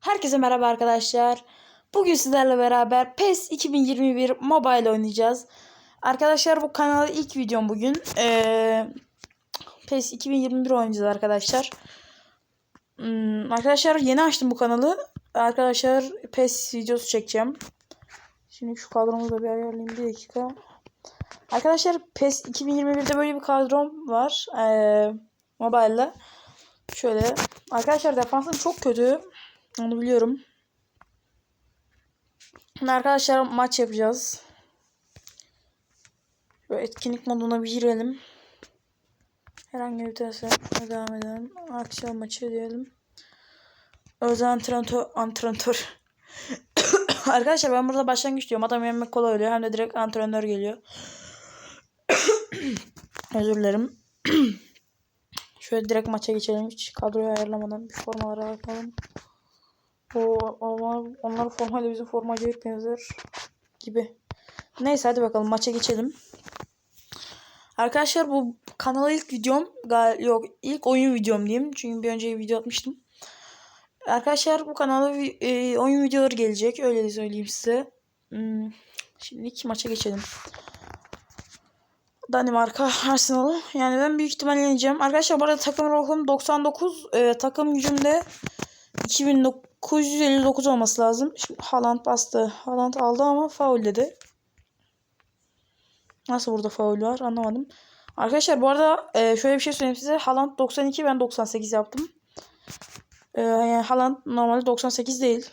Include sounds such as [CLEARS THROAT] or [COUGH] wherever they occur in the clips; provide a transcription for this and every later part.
Herkese merhaba arkadaşlar. Bugün sizlerle beraber PES 2021 Mobile oynayacağız. Arkadaşlar bu kanala ilk videom bugün. Ee, PES 2021 oynayacağız arkadaşlar. Hmm, arkadaşlar yeni açtım bu kanalı. Arkadaşlar PES videosu çekeceğim. Şimdi şu kadromu da bir ayarlayayım bir dakika. Arkadaşlar PES 2021'de böyle bir kadrom var. Ee, mobile'la. Şöyle. Arkadaşlar defansım çok kötü. Onu biliyorum. Arkadaşlar maç yapacağız. Böyle etkinlik moduna bir girelim. Herhangi bir testle devam edelim. Akşam maçı diyelim. Özel antrenör. antrenör. [COUGHS] arkadaşlar ben burada başlangıç diyorum. Adam yemek kolay oluyor. Hem de direkt antrenör geliyor. [COUGHS] Özür dilerim. [COUGHS] Şöyle direkt maça geçelim. Hiç kadroyu ayarlamadan bir formalara bakalım. O onlar, onlar formayla bizim forma acayip benzer gibi. Neyse hadi bakalım maça geçelim. Arkadaşlar bu kanala ilk videom gal yok ilk oyun videom diyeyim. Çünkü bir önce video atmıştım. Arkadaşlar bu kanala e, oyun videoları gelecek. Öyle söyleyeyim size. Hmm. Şimdi iki maça geçelim. Danimarka, Arsenal. Yani ben büyük ihtimal yeneceğim. Arkadaşlar bu arada takım ruhum 99. E, takım gücümde 2959 olması lazım. Şimdi Haaland bastı. Haaland aldı ama faul dedi. Nasıl burada faul var anlamadım. Arkadaşlar bu arada e, şöyle bir şey söyleyeyim size. Haaland 92 ben 98 yaptım. E, yani Haaland normalde 98 değil.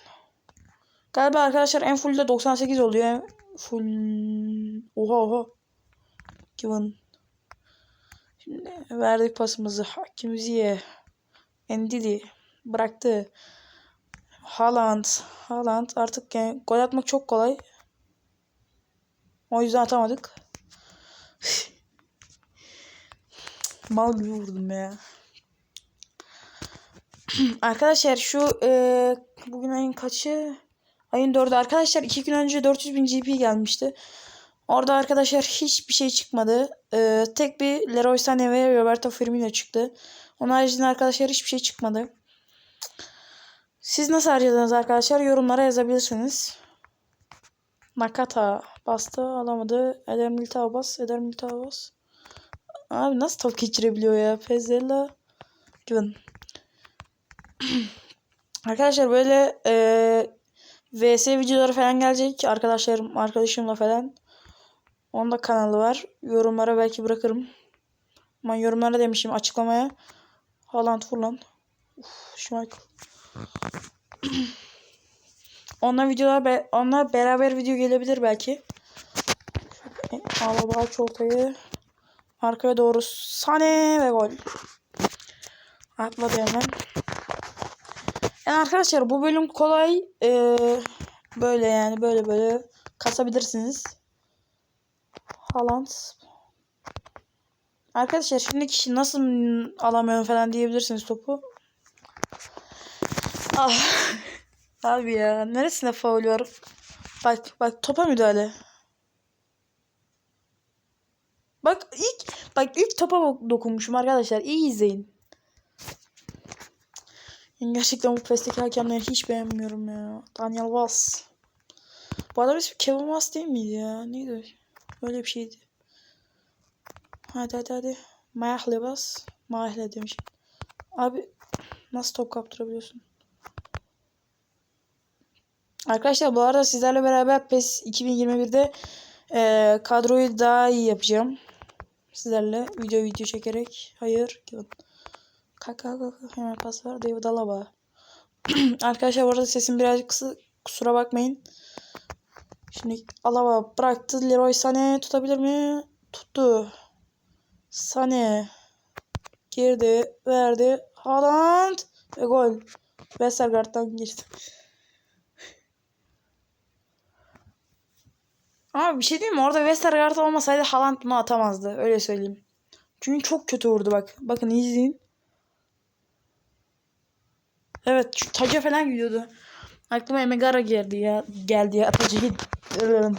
Galiba arkadaşlar en full de 98 oluyor. Full... Oha oha. Given. Şimdi verdik pasımızı. Hakim Ziye. Endidi. Bıraktı. Haaland. Haaland artık yani gol atmak çok kolay. O yüzden atamadık. Mal gibi vurdum ya. [CLEARS THROAT] arkadaşlar şu e, bugün ayın kaçı? Ayın 4'ü. Arkadaşlar 2 gün önce 400 bin GP gelmişti. Orada arkadaşlar hiçbir şey çıkmadı. E, tek bir Leroy Sané ve Roberto Firmino çıktı. Onun haricinde arkadaşlar hiçbir şey çıkmadı. Siz nasıl harcadınız arkadaşlar? Yorumlara yazabilirsiniz. Nakata bastı alamadı. Eder Militao bas. Eder Militao bas. Abi nasıl top geçirebiliyor ya? Pezzella. Güven. [CLEARS THROAT] arkadaşlar böyle e, VS videoları falan gelecek. Arkadaşlarım, arkadaşımla falan. Onun da kanalı var. Yorumlara belki bırakırım. Ama yorumlara demişim açıklamaya. Haaland Furlan. Uf, Schmeichel. Onlar videolar be onlar beraber video gelebilir belki. Alaba aç ortayı. Arkaya doğru Sane ve gol. Atladı hemen. Yani arkadaşlar bu bölüm kolay. Ee, böyle yani böyle böyle kasabilirsiniz. Haaland. Arkadaşlar şimdi kişi nasıl alamıyorum falan diyebilirsiniz topu. Ah. Abi ya neresine faul var? Bak bak topa müdahale. Bak ilk bak ilk topa dokunmuşum arkadaşlar. İyi izleyin. Gerçekten bu PES'teki hakemleri hiç beğenmiyorum ya. Daniel Vaz. Bu adam ismi Kevin Vaz değil miydi ya? Neydi? Öyle bir şeydi. Hadi hadi hadi. Mayahle bas. Mayahle demişim. Abi nasıl top kaptırabiliyorsun? Arkadaşlar bu arada sizlerle beraber PES 2021'de e, kadroyu daha iyi yapacağım. Sizlerle video video çekerek. Hayır. Kaka kaka hemen pas ver. David Alaba. [CLEARS THROAT] Arkadaşlar bu arada sesim birazcık kısa. Kusura bakmayın. Şimdi Alaba bıraktı. Leroy Sané tutabilir mi? Tuttu. Sané girdi. Verdi. Haaland ve gol. Westergaard'dan girdi. Ama bir şey diyeyim mi? Orada Westergaard olmasaydı Haaland bunu atamazdı. Öyle söyleyeyim. Çünkü çok kötü vurdu bak. Bakın izleyin. Evet şu taca falan gidiyordu. Aklıma Emegara geldi ya. Geldi ya. Tacı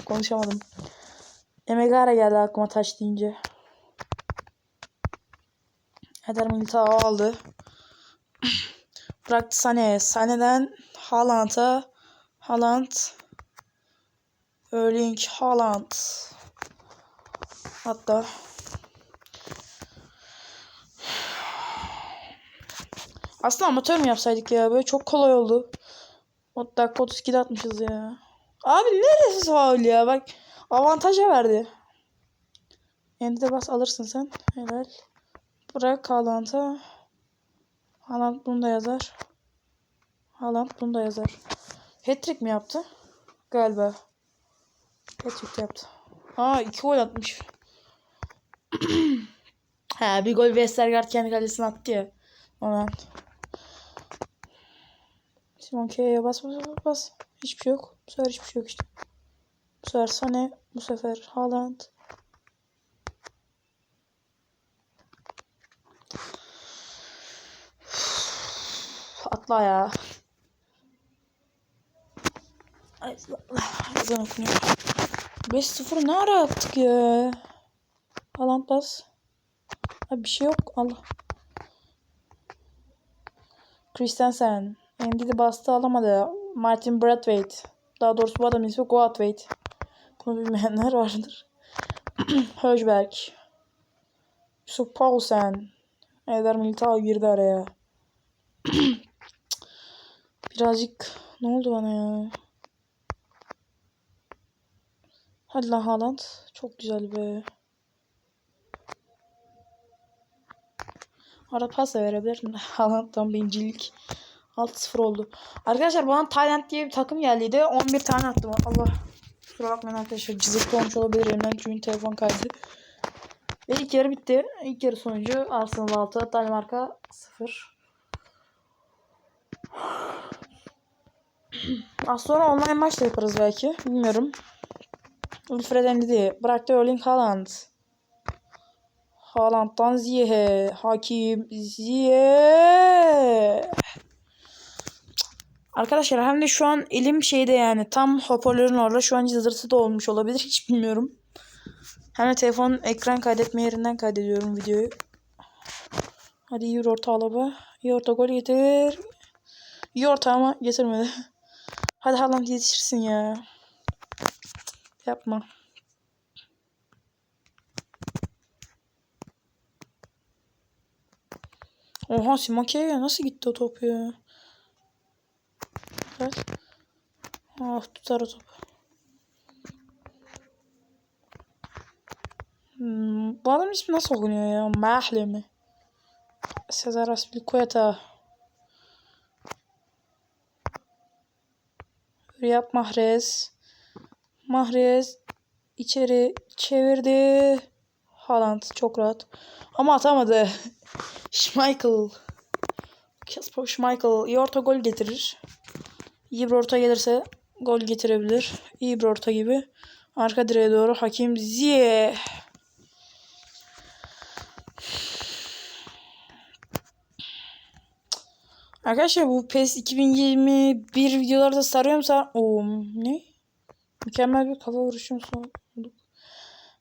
konuşamadım. Emegara geldi aklıma taş deyince. Eder Militao aldı. [CLEARS THROAT] Bıraktı Sane'ye. Sane'den Haaland'a. Haaland. Erling Haaland. Hatta Aslında amatör mü yapsaydık ya? Böyle çok kolay oldu. O dakika 32'de atmışız ya. Abi neresi faul ya? Bak avantaja verdi. Endi bas alırsın sen. Helal. Bırak Haaland'a. Haaland bunu da yazar. Haaland bunu da yazar. Hat-trick mi yaptı? Galiba. De yaptı. Aa iki gol atmış. [CLEARS THROAT] ha bir gol Westergaard kendi kalesine attı ya. Ondan. Simon K'ye bas bas bas bas. Hiçbir şey yok. Bu sefer hiçbir şey yok işte. Bu sefer Sane. Bu sefer Haaland. [SIGHS] Atla ya. Ay, Ezan okunuyor. 5-0 ne ara attık ya? Haaland bas. Abi bir şey yok. Allah. Christensen. Andy de bastı alamadı. Martin Brathwaite. Daha doğrusu bu adamın ismi Goathwaite. Bunu bilmeyenler vardır. [CLEARS THROAT] Höjberg. Yusuf Paulsen. Eder Militao girdi araya. [CLEARS THROAT] Birazcık ne oldu bana ya? Hadi lan Haaland. Çok güzel be. Arada pas da verebilirim. [LAUGHS] Haaland'dan bencillik. 6-0 oldu. Arkadaşlar bana Tayland diye bir takım geldiydi. 11 tane attım. Allah. Kusura bakmayın arkadaşlar. Cızırtı olmuş olabilir elimden çünkü telefon kaydı. Ve ilk yarı bitti. İlk yarı sonucu Arsenal 6, Danimarka 0. [SIGHS] Az sonra online maç da yaparız belki. Bilmiyorum. Wilfred Endidi. Bıraktı Erling Haaland. Haaland'dan Ziyeh. Hakim Ziyeh. Arkadaşlar hem de şu an elim şeyde yani tam hoparlörün orada şu an cızırtı da olmuş olabilir [LAUGHS] hiç bilmiyorum. Hem de telefonun ekran kaydetme yerinden kaydediyorum videoyu. Hadi iyi orta alaba. İyi gol getir. İyi ama getirmedi. Hadi Haaland yetişirsin ya. Yapma. Oha Simake'ye nasıl gitti o top ya? Evet. Ah tutar o top. Hmm, bu adam ismi nasıl okunuyor ya? Mahle mi? Sezar Aspilicueta. Riyad Mahrez. Mahrez içeri çevirdi. Haaland çok rahat. Ama atamadı. [LAUGHS] Schmeichel. Kasper Schmeichel iyi orta gol getirir. İyi bir orta gelirse gol getirebilir. İyi bir orta gibi. Arka direğe doğru Hakim Ziyeh. Arkadaşlar bu PES 2021 videolarda sarıyorum sar... Oo ne? Mükemmel bir kafa vuruşum son.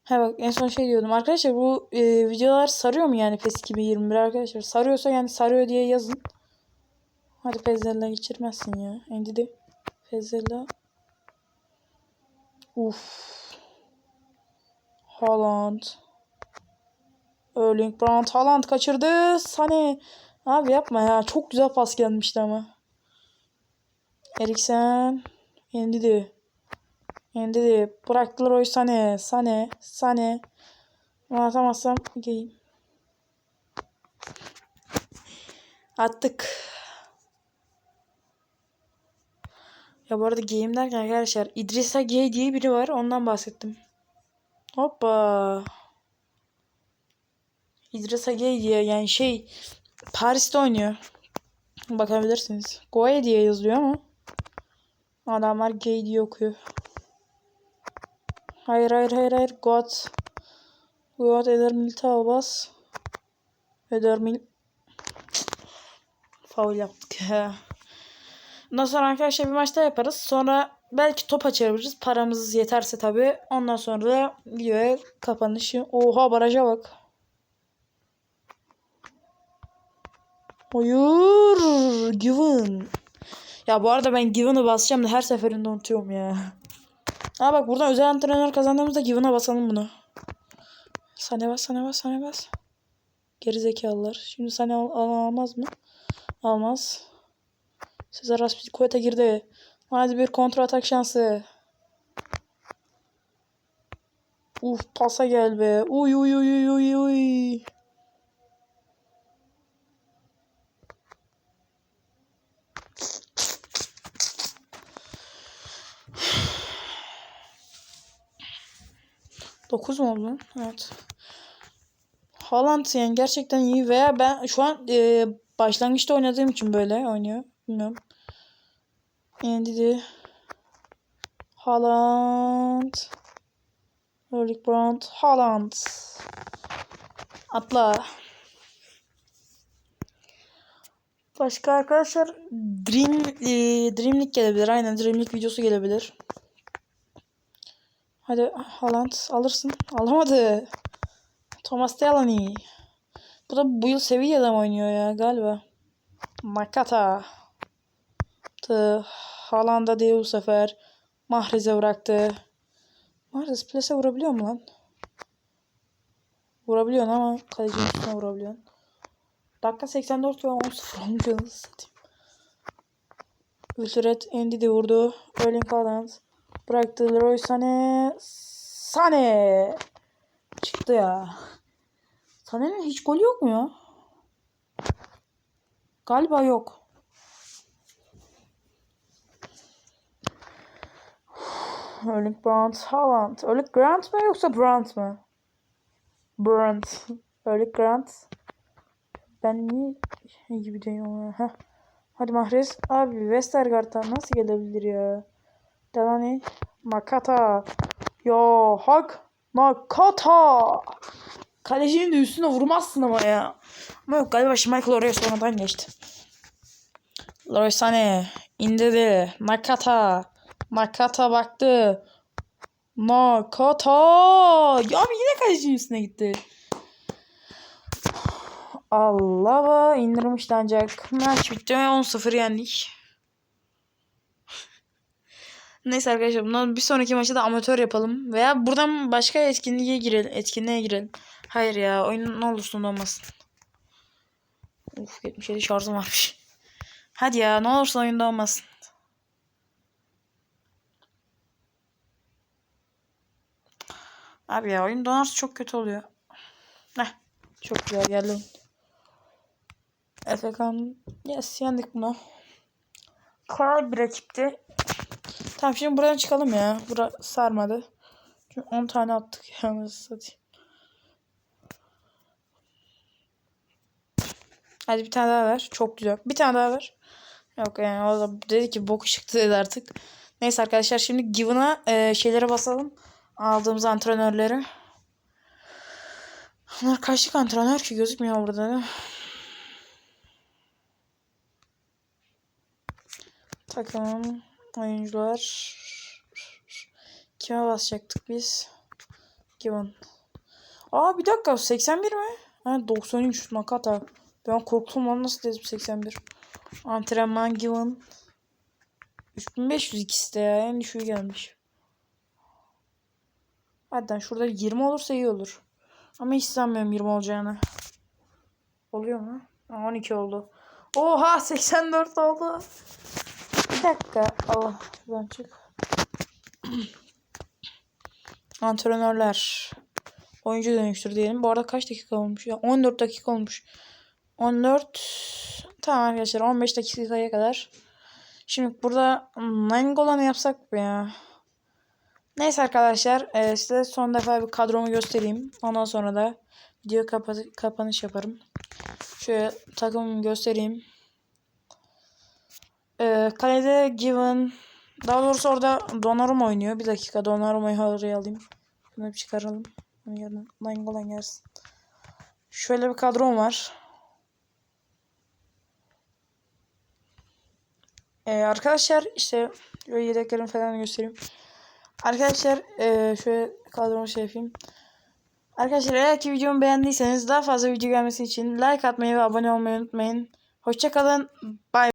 Ha bak en son şey diyordum. Arkadaşlar bu e, videolar sarıyor mu yani PES 2021 arkadaşlar? Sarıyorsa yani sarıyor diye yazın. Hadi Pezzella geçirmezsin ya. Endi de Pezzella. Uf. Haaland. Erling Brandt Haaland kaçırdı. Sane. Abi yapma ya. Çok güzel pas gelmişti ama. Eriksen. Endi de. Endi de. Bıraktılar o Sane. Sane. Sane. Bunu atamazsam geyim. Attık. Ya bu arada game derken arkadaşlar İdrisa G diye biri var. Ondan bahsettim. Hoppa. İdrisa G diye yani şey Paris'te oynuyor. Bakabilirsiniz. Goe diye yazıyor ama adamlar gay diye okuyor. Hayır hayır hayır hayır. God. God Eder Militao bas. Eder Mil... Faul yaptık ya. Ondan sonra arkadaşlar bir maçta yaparız. Sonra belki top açabiliriz. Paramız yeterse tabii. Ondan sonra da videoya kapanışı. Oha baraja bak. Hayır. Given. Ya bu arada ben Given'ı basacağım da her seferinde unutuyorum ya. Ha bak buradan özel antrenör kazandığımızda Given'a basalım bunu. Sane bas, sane bas, sane bas. Geri zekalılar. Şimdi sane al, al- almaz mı? Almaz. Sezar Aspilicueta girdi. Hadi bir kontra atak şansı. Uf pasa gel be. Uy uy uy uy uy uy. Dokuz mu oldu? Evet. Haaland yani gerçekten iyi veya ben şu an e, başlangıçta oynadığım için böyle oynuyor. Bilmiyorum. Endidi. Haaland. Erling Brandt. Haaland. Atla. Başka arkadaşlar Dream e, Dream League gelebilir. Aynen Dream League videosu gelebilir. Hadi Haaland alırsın. Alamadı. Thomas Delaney. Bu da bu yıl Sevilla'da mı oynuyor ya galiba. Nakata. Tı. Haaland'a değil bu sefer. Mahrez'e bıraktı. Mahrez plase vurabiliyor mu lan? Vurabiliyorsun ama kalecinin üstüne vurabiliyorsun. Dakika 84 ve 10-0 olmuş satayım. Wilfred Endi de vurdu. Erling Haaland. Bıraktı Leroy Sané. Sané. Çıktı ya. Sané'nin hiç golü yok mu ya? Galiba yok. Erling Brandt, Haaland. Erling Grant mı yoksa Brandt mı? Brandt. Erling Grant. Ben niye şey gibi diyorum ya. Hadi Mahrez. Abi Westergaard'dan nasıl gelebilir ya? Delaney. Makata. Ya hak. Makata. Kalecinin de üstüne vurmazsın ama ya. Ama yok galiba Schmeichel oraya sonradan geçti. Leroy Sané indirdi. Nakata. Nakata baktı. Nakata. Ya yine kalecinin üstüne gitti. Allah'a indirmişti ancak. Maç bitti ve 10-0 yendik. Neyse arkadaşlar bundan bir sonraki maçı da amatör yapalım. Veya buradan başka etkinliğe girelim. Etkinliğe girelim. Hayır ya oyun ne olursun olmasın. Uf 77 şarjım varmış. Hadi ya ne olursa oyunda olmasın. Abi ya oyun donarsa çok kötü oluyor. Heh. Çok güzel geldi. Efekan yes yendik bunu. Kolay bir rakipti. Tamam şimdi buradan çıkalım ya. Bura sarmadı. Çünkü 10 tane attık ya nasıl satayım. Hadi bir tane daha ver. Çok güzel. Bir tane daha ver. Yok yani o da dedi ki boku çıktı dedi artık. Neyse arkadaşlar şimdi Given'a e, şeylere basalım. Aldığımız antrenörleri. Bunlar kaçlık antrenör ki gözükmüyor burada? Takım oyuncular. Kime basacaktık biz? Given. Aa bir dakika 81 mi? Ha 93 Nakata. Ben korktum lan nasıl dedim 81. Antrenman Given. 3500 ikisi de ya en düşüğü gelmiş. Hadi şurada 20 olursa iyi olur. Ama hiç sanmıyorum 20 olacağını. Oluyor mu? Aa, 12 oldu. Oha 84 oldu. Dakika. Allah ben çık. [CLEARS THROAT] Antrenörler. Oyuncu dönüştür diyelim. Bu arada kaç dakika olmuş ya? 14 dakika olmuş. 14 Tamam arkadaşlar 15 dakikaya kadar. Şimdi burada Nangolan'ı yapsak mı ya? Neyse arkadaşlar e, size son defa bir kadromu göstereyim. Ondan sonra da video kapat kapanış yaparım. Şöyle takımımı göstereyim. E, kalede Given daha doğrusu orada Donnarumma oynuyor. Bir dakika Donnarumma'yı oraya alayım. Bunu bir çıkaralım. Nangolan gelsin. Şöyle bir kadrom var. Ee, arkadaşlar işte şöyle yedeklerimi falan göstereyim. Arkadaşlar e, şöyle kadromu şey yapayım. Arkadaşlar eğer ki videomu beğendiyseniz daha fazla video gelmesi için like atmayı ve abone olmayı unutmayın. Hoşçakalın. Bye.